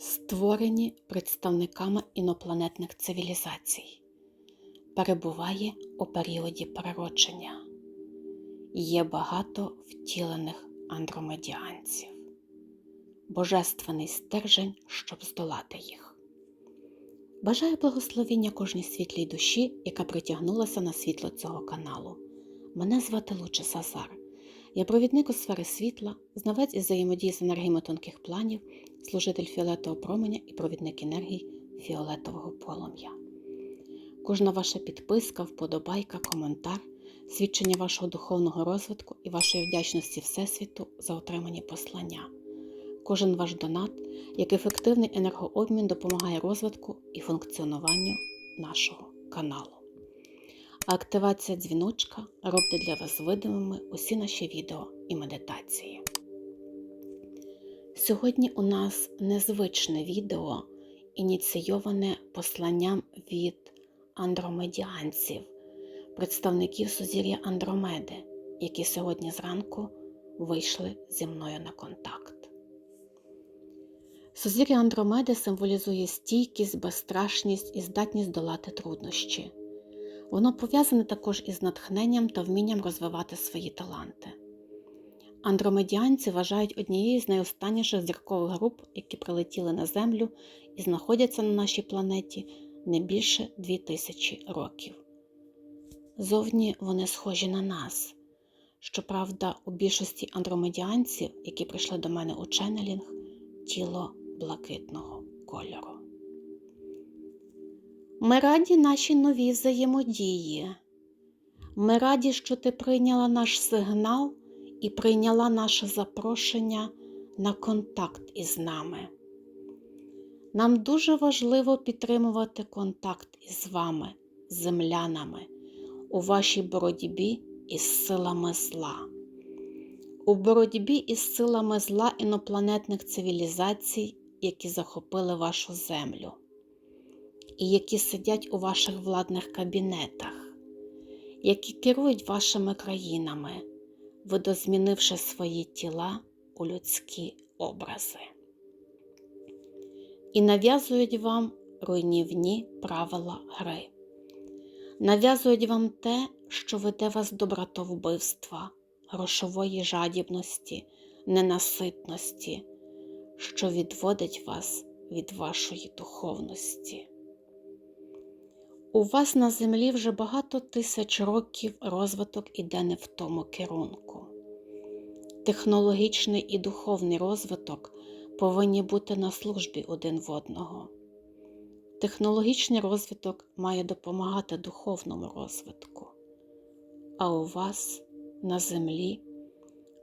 створені представниками інопланетних цивілізацій, перебуває у періоді переродження. Є багато втілених андромедіанців, божественний стержень, щоб здолати їх. Бажаю благословіння кожній світлій душі, яка притягнулася на світло цього каналу. Мене звати Луче Сазар. Я провідник у сфери світла, знавець із взаємодії з енергіями тонких планів, служитель фіолетового променя і провідник енергій фіолетового полум'я. Кожна ваша підписка, вподобайка, коментар, свідчення вашого духовного розвитку і вашої вдячності Всесвіту за отримані послання. Кожен ваш донат, як ефективний енергообмін допомагає розвитку і функціонуванню нашого каналу. А активація дзвіночка робить для вас видимими усі наші відео і медитації. Сьогодні у нас незвичне відео, ініційоване посланням від андромедіанців, представників сузір'я Андромеди, які сьогодні зранку вийшли зі мною на контакт. Сузір'я Андромеди символізує стійкість, безстрашність і здатність долати труднощі. Воно пов'язане також із натхненням та вмінням розвивати свої таланти. Андромедіанці вважають однією з найостанніших зіркових груп, які прилетіли на Землю і знаходяться на нашій планеті не більше 2000 років. Зовні вони схожі на нас. Щоправда, у більшості андромедіанців, які прийшли до мене у ченнелінг, тіло блакитного кольору. Ми раді нашій новій взаємодії. Ми раді, що ти прийняла наш сигнал і прийняла наше запрошення на контакт із нами. Нам дуже важливо підтримувати контакт із вами, землянами, у вашій боротьбі із силами зла. У боротьбі із силами зла інопланетних цивілізацій, які захопили вашу землю і які сидять у ваших владних кабінетах, які керують вашими країнами, видозмінивши свої тіла у людські образи, і нав'язують вам руйнівні правила гри, нав'язують вам те, що веде вас до братовбивства, грошової жадібності, ненаситності, що відводить вас від вашої духовності. У вас на землі вже багато тисяч років розвиток іде не в тому керунку. Технологічний і духовний розвиток повинні бути на службі один в одного. Технологічний розвиток має допомагати духовному розвитку. А у вас на землі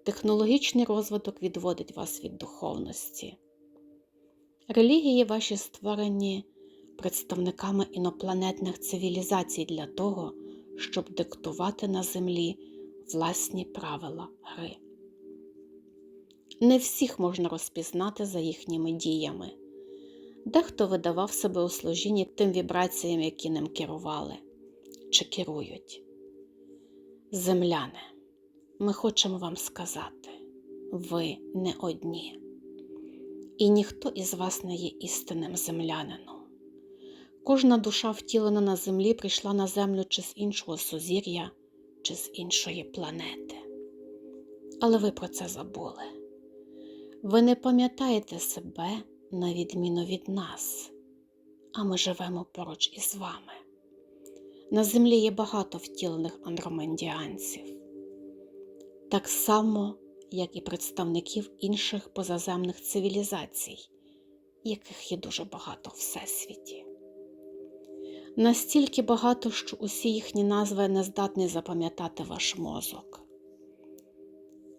технологічний розвиток відводить вас від духовності. Релігії ваші створені представниками інопланетних цивілізацій для того, щоб диктувати на землі власні правила гри. Не всіх можна розпізнати за їхніми діями. Дехто видавав себе у служінні тим вібраціям, які ним керували чи керують. Земляне, ми хочемо вам сказати, ви не одні, і ніхто із вас не є істинним землянином. Кожна душа, втілена на землі, прийшла на землю чи з іншого сузір'я, чи з іншої планети. Але ви про це забули. Ви не пам'ятаєте себе на відміну від нас, а ми живемо поруч із вами. На землі є багато втілених андромендіанців, так само, як і представників інших позаземних цивілізацій, яких є дуже багато в всесвіті настільки багато, що усі їхні назви не здатні запам'ятати ваш мозок.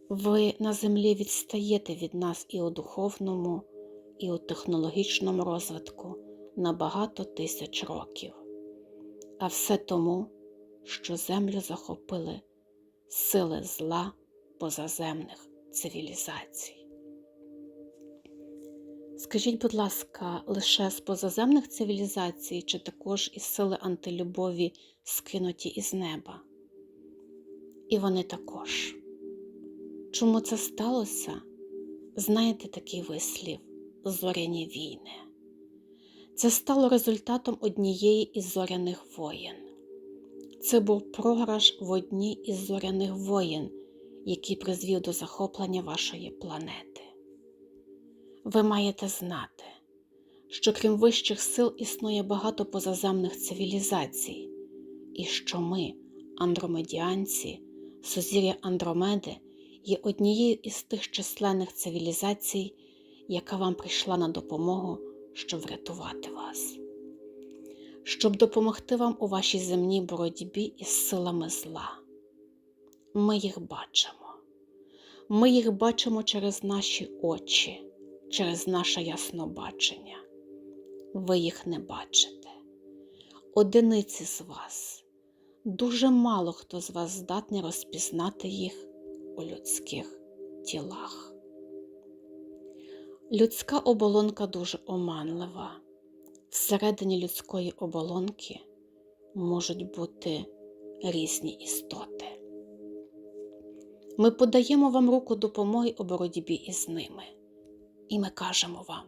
Ви на землі відстаєте від нас і у духовному, і у технологічному розвитку на багато тисяч років, а все тому, що землю захопили сили зла позаземних цивілізацій. Скажіть, будь ласка, лише з позаземних цивілізацій, чи також із сили антилюбові скинуті із неба? І вони також. Чому це сталося? Знаєте такий вислів? зоряні війни. Це стало результатом однієї із зоряних воєн. Це був програш в одній із зоряних воєн, який призвів до захоплення вашої планети. Ви маєте знати, що крім вищих сил існує багато позаземних цивілізацій, і що ми, андромедіанці, сузір'я Андромеди, є однією із тих численних цивілізацій, яка вам прийшла на допомогу, щоб врятувати вас, щоб допомогти вам у вашій земній боротьбі із силами зла. Ми їх бачимо. Ми їх бачимо через наші очі, через наше яснобачення. Ви їх не бачите. Одиниці з вас, дуже мало хто з вас здатний розпізнати їх у людських тілах. Людська оболонка дуже оманлива. Всередині людської оболонки можуть бути різні істоти. Ми подаємо вам руку допомоги у боротьбі із ними. І ми кажемо вам: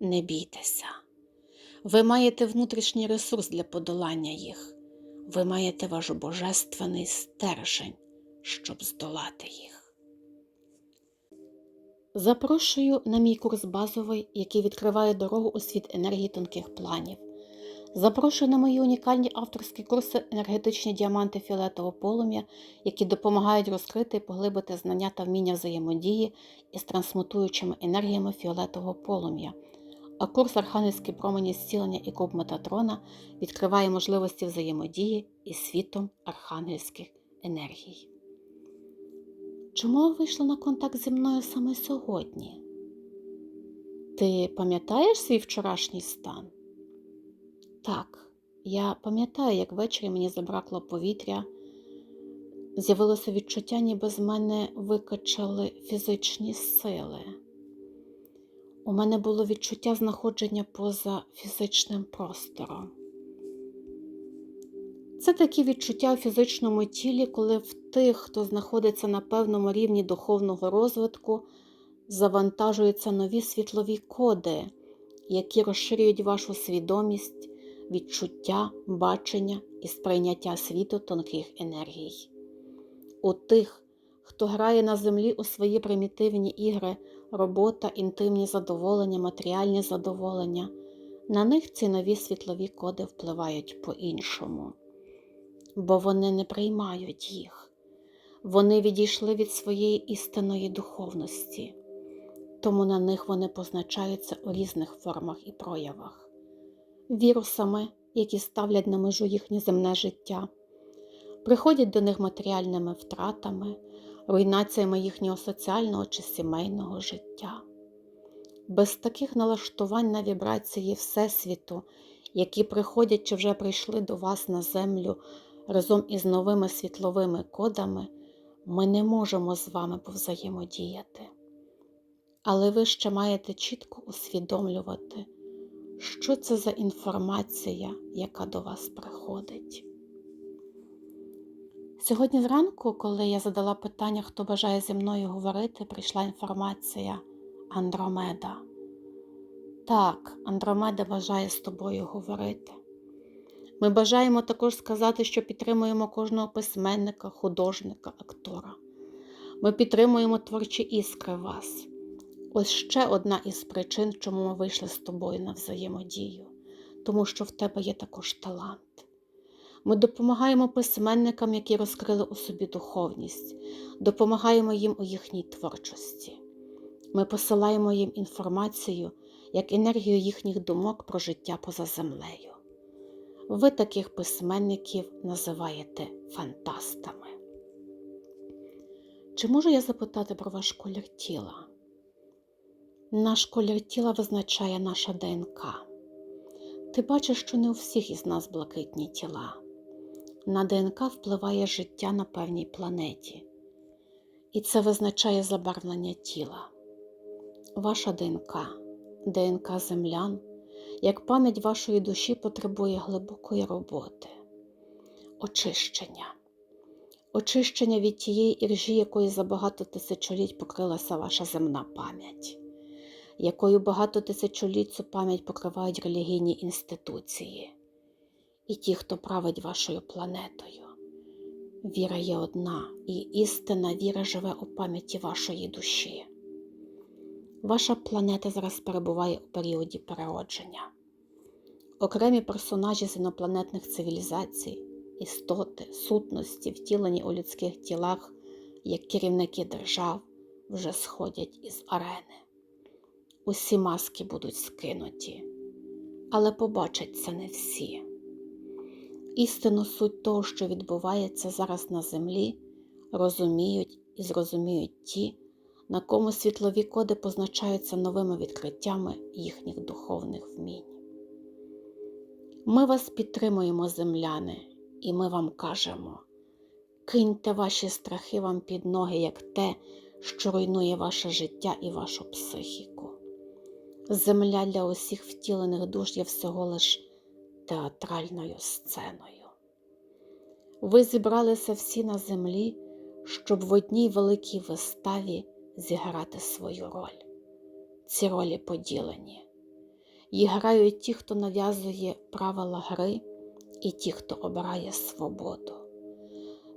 не бійтеся. Ви маєте внутрішній ресурс для подолання їх. Ви маєте ваш божественний стержень, щоб здолати їх. Запрошую на мій курс базовий, який відкриває дорогу у світ енергії тонких планів. Запрошую на мої унікальні авторські курси енергетичні діаманти фіолетового полум'я, які допомагають розкрити і поглибити знання та вміння взаємодії із трансмутуючими енергіями фіолетового полум'я. А курс Архангельські промені зцілення і куб Метатрона відкриває можливості взаємодії із світом архангельських енергій. Чому ви вийшла на контакт зі мною саме сьогодні? Ти пам'ятаєш свій вчорашній стан? Так, я пам'ятаю, як ввечері мені забракло повітря, з'явилося відчуття, ніби з мене викачали фізичні сили. У мене було відчуття знаходження поза фізичним простором. Це такі відчуття у фізичному тілі, коли в тих, хто знаходиться на певному рівні духовного розвитку, завантажуються нові світлові коди, які розширюють вашу свідомість, відчуття, бачення і сприйняття світу тонких енергій. У тих, хто грає на землі у свої примітивні ігри, робота, інтимні задоволення, матеріальні задоволення, на них ці нові світлові коди впливають по-іншому. Бо вони не приймають їх, вони відійшли від своєї істинної духовності, тому на них вони позначаються у різних формах і проявах, вірусами, які ставлять на межу їхнє земне життя, приходять до них матеріальними втратами, руйнаціями їхнього соціального чи сімейного життя. Без таких налаштувань на вібрації Всесвіту, які приходять чи вже прийшли до вас на землю разом із новими світловими кодами ми не можемо з вами повзаємодіяти. Але ви ще маєте чітко усвідомлювати, що це за інформація, яка до вас приходить. Сьогодні зранку, коли я задала питання, хто бажає зі мною говорити, прийшла інформація Андромеда. Так, Андромеда бажає з тобою говорити. Ми бажаємо також сказати, що підтримуємо кожного письменника, художника, актора. Ми підтримуємо творчі іскри вас. Ось ще одна із причин, чому ми вийшли з тобою на взаємодію, тому що в тебе є також талант. Ми допомагаємо письменникам, які розкрили у собі духовність, допомагаємо їм у їхній творчості. Ми посилаємо їм інформацію як енергію їхніх думок про життя поза землею. Ви таких письменників називаєте фантастами. Чи можу я запитати про ваш колір тіла? Наш колір тіла визначає наша ДНК. Ти бачиш, що не у всіх із нас блакитні тіла. На ДНК впливає життя на певній планеті, і це визначає забарвлення тіла. Ваша ДНК, ДНК землян як пам'ять вашої душі потребує глибокої роботи, очищення, очищення від тієї іржі, якої за багато тисячоліть покрилася ваша земна пам'ять. Якою багато тисячоліть цю пам'ять покривають релігійні інституції, і ті, хто править вашою планетою. Віра є одна, і істинна віра живе у пам'яті вашої душі. Ваша планета зараз перебуває у періоді переродження. Окремі персонажі з інопланетних цивілізацій, істоти, сутності, втілені у людських тілах, як керівники держав, вже сходять із арени. Усі маски будуть скинуті, але побачать це не всі. Істинну суть того, що відбувається зараз на землі, розуміють і зрозуміють ті, на кому світлові коди позначаються новими відкриттями їхніх духовних вмінь. Ми вас підтримуємо, земляни, і ми вам кажемо: киньте ваші страхи вам під ноги, як те, що руйнує ваше життя і вашу психіку. Земля для усіх втілених душ є всього лиш театральною сценою. Ви зібралися всі на землі, щоб в одній великій виставі зіграти свою роль. Ці ролі поділені. Їх грають ті, хто нав'язує правила гри, і ті, хто обирає свободу.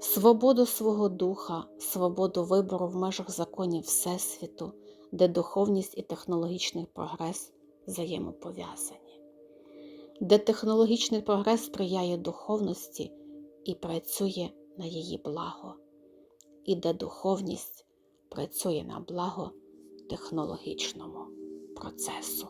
Свободу свого духа, свободу вибору в межах законів Всесвіту, де духовність і технологічний прогрес взаємопов'язані, де технологічний прогрес сприяє духовності і працює на її благо, і де духовність працює на благо технологічному процесу.